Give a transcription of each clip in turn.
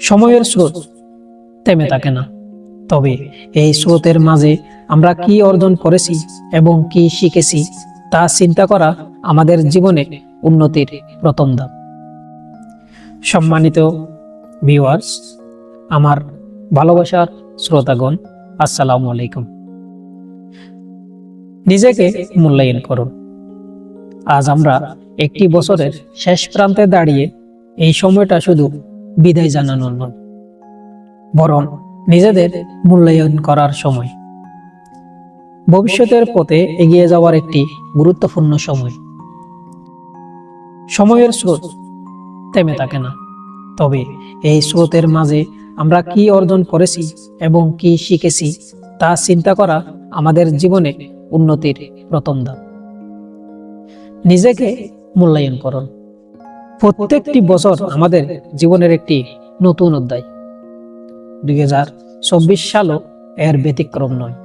সময়ের স্রোত। থেমে থাকে না। তবে এই স্রোতের মাঝে আমরা কি অর্জন করেছি এবং কি শিখেছি, তা চিন্তা করা আমাদের জীবনে উন্নতির প্রথম ধাপ। সম্মানিত ভিউয়ার্স আমার ভালোবাসার শ্রোতাগণ, আসসালামু আলাইকুম। নিজেকে মূল্যায়ন করুন। আজ আমরা একটি বছরের শেষ প্রান্তে দাঁড়িয়ে এই সময়টা শুধু বিদায় জানানোর নয় বরং নিজেদের মূল্যায়ন করার সময়। ভবিষ্যতের পথে এগিয়ে যাওয়ার একটি গুরুত্বপূর্ণ সময়। সময়ের স্রোত থেমে থাকে না। তবে এই স্রোতের মাঝে আমরা কি অর্জন করেছি এবং কি শিখেছি তা চিন্তা করা আমাদের জীবনে উন্নতির প্রথম ধাপ। নিজেকে মূল্যায়ন করুন। প্রত্যেকটি বছর আমাদের জীবনের একটি নতুন অধ্যায়। দুই হাজার চব্বিশ সালও এর ব্যতিক্রম নয়।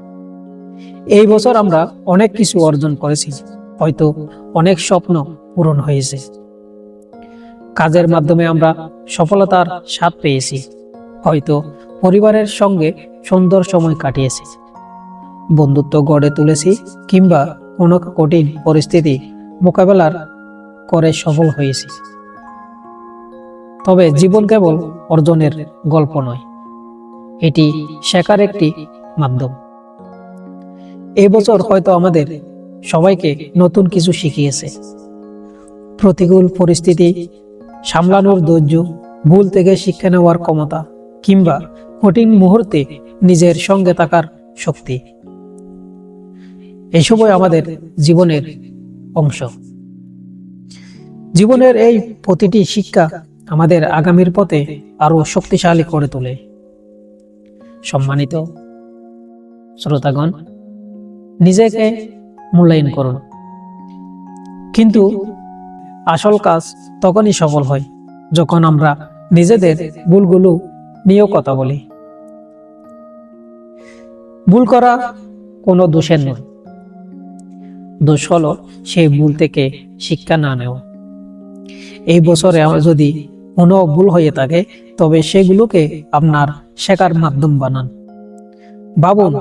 এই বছর আমরা অনেক কিছু অর্জন করেছি, হয়তো অনেক স্বপ্ন পূরণ হয়েছে। কাজের মাধ্যমে আমরা সফলতার স্বাদ পেয়েছি, হয়তো পরিবারের সঙ্গে সুন্দর সময় কাটিয়েছি। বন্ধুত্ব গড়ে তুলেছি কিংবা কোনো কঠিন পরিস্থিতি মোকাবেলার করে সফল হয়েছি। তবে জীবন কেবল অর্জনের গল্প নয়। এটি শেখার একটি মাধ্যম। এই বছর হয়তো আমাদের সবাইকে নতুন কিছু শিখিয়েছে। প্রতিকূল পরিস্থিতি, সামলানোর ধৈর্য, ভুল থেকে শিক্ষা নেওয়ার ক্ষমতা, কিংবা কঠিন মুহূর্তে নিজের সঙ্গে থাকার শক্তি। এসবই আমাদের জীবনের অংশ। জীবনের এই প্রতিটি শিক্ষা আমাদের আগামীর পথে আরও শক্তিশালী করে তোলে। সম্মানিত শ্রোতাগণ, নিজেকে মূল্যায়ন করুন। কিন্তু আসল কাজ তখনই সফল হয় যখন আমরা নিজেদের ভুলগুলো নিয়েও কথা বলি। ভুল করা কোনো দোষের নয়। দোষ হলো সেই ভুল থেকে শিক্ষা না নেওয়া। এই বছরে যদি কোনো ভুল হয়ে থাকে, তবে সেগুলোকে আপনার শেখার মাধ্যম বানান। ভাবুন,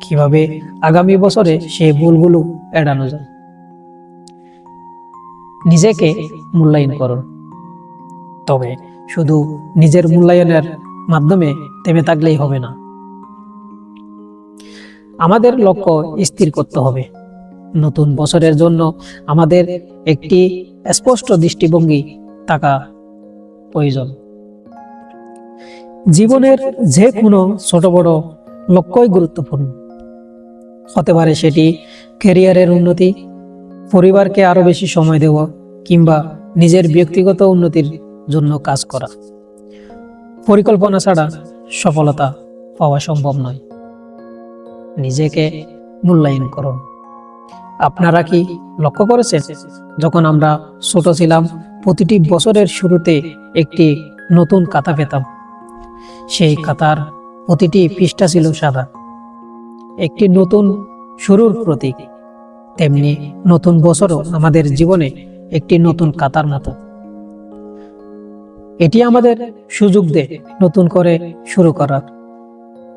কীভাবে আগামী বছরে সেই ভুলগুলো এড়ানো যায়। নিজেকে মূল্যায়ন করুন। তবে শুধু নিজের মূল্যায়নের মাধ্যমে থেমে থাকলেই হবে না। আমাদের লক্ষ্য স্থির করতে হবে। নতুন বছরের জন্য আমাদের একটি স্পষ্ট দৃষ্টিভঙ্গি থাকা প্রয়োজন। জীবনের যে কোনো ছোট বড় লক্ষ্যই গুরুত্বপূর্ণ। হতে পারে সেটি ক্যারিয়ারের উন্নতি, পরিবারকে আরও বেশি সময় দেওয়া, কিংবা নিজের ব্যক্তিগত উন্নতির জন্য কাজ করা। পরিকল্পনা ছাড়া সফলতা পাওয়া সম্ভব নয়। নিজেকে মূল্যায়ন করুন। আপনারা কি লক্ষ্য করেছেন? যখন আমরা ছোট ছিলাম প্রতিটি বছরের শুরুতে একটি নতুন কাতা পেতাম। সেই কাতার প্রতিটি পৃষ্ঠা ছিল সাদা। একটি নতুন শুরুর প্রতীক। তেমনি নতুন বছরও আমাদের জীবনে একটি নতুন কাতার মতো। এটি আমাদের সুযোগ দেয় নতুন করে শুরু করার।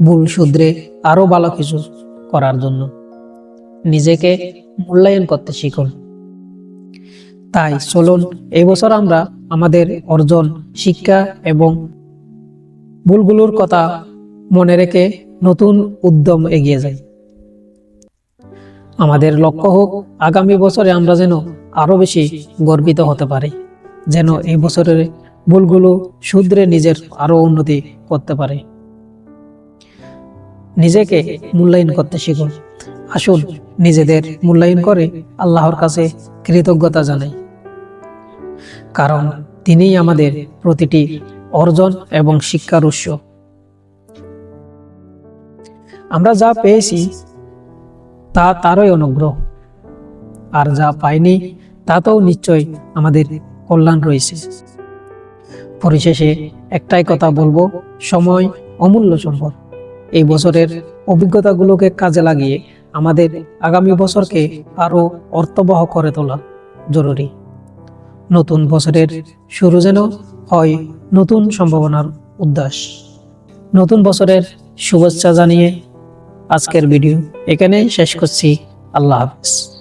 ভুল শুধরে আরও ভালো কিছু করার জন্য। নিজেকে মূল্যায়ন করতে শিখুন। তাই চলুন এই বছর আমরা আমাদের অর্জন, শিক্ষা এবং ভুলগুলোর কথা মনে রেখে নতুন উদ্যম এগিয়ে যাই। আমাদের লক্ষ্য হোক, আগামী বছরে আমরা যেন আরও বেশি গর্বিত হতে পারি, যেন এই বছরের ভুলগুলো শুধরে নিজের আরও উন্নতি করতে পারে। নিজেকে মূল্যায়ন করতে শিখুন। আসুন, নিজেদের মূল্যায়ন করে আল্লাহর কাছে কৃতজ্ঞতা জানাই। কারণ তিনিই আমাদের প্রতিটি অর্জন এবং শিক্ষার উৎস। আমরা যা পেয়েছি, তা তারই অনুগ্রহ। আর যা পাইনি, তাতেও নিশ্চয় আমাদের কল্যাণ রয়েছে। পরিশেষে একটাই কথা বলব, সময় অমূল্য সম্পদ। এই বছরের অভিজ্ঞতাগুলোকে কাজে লাগিয়ে আমাদের আগামী বছরকে আরও অর্থবহ করে তোলা জরুরি। নতুন বছরের শুরু যেন হয় নতুন সম্ভাবনার উদ্দাস। নতুন বছরের শুভেচ্ছা জানিয়ে আজকের ভিডিও এখানেই শেষ করছি। আল্লাহ হাফিজ।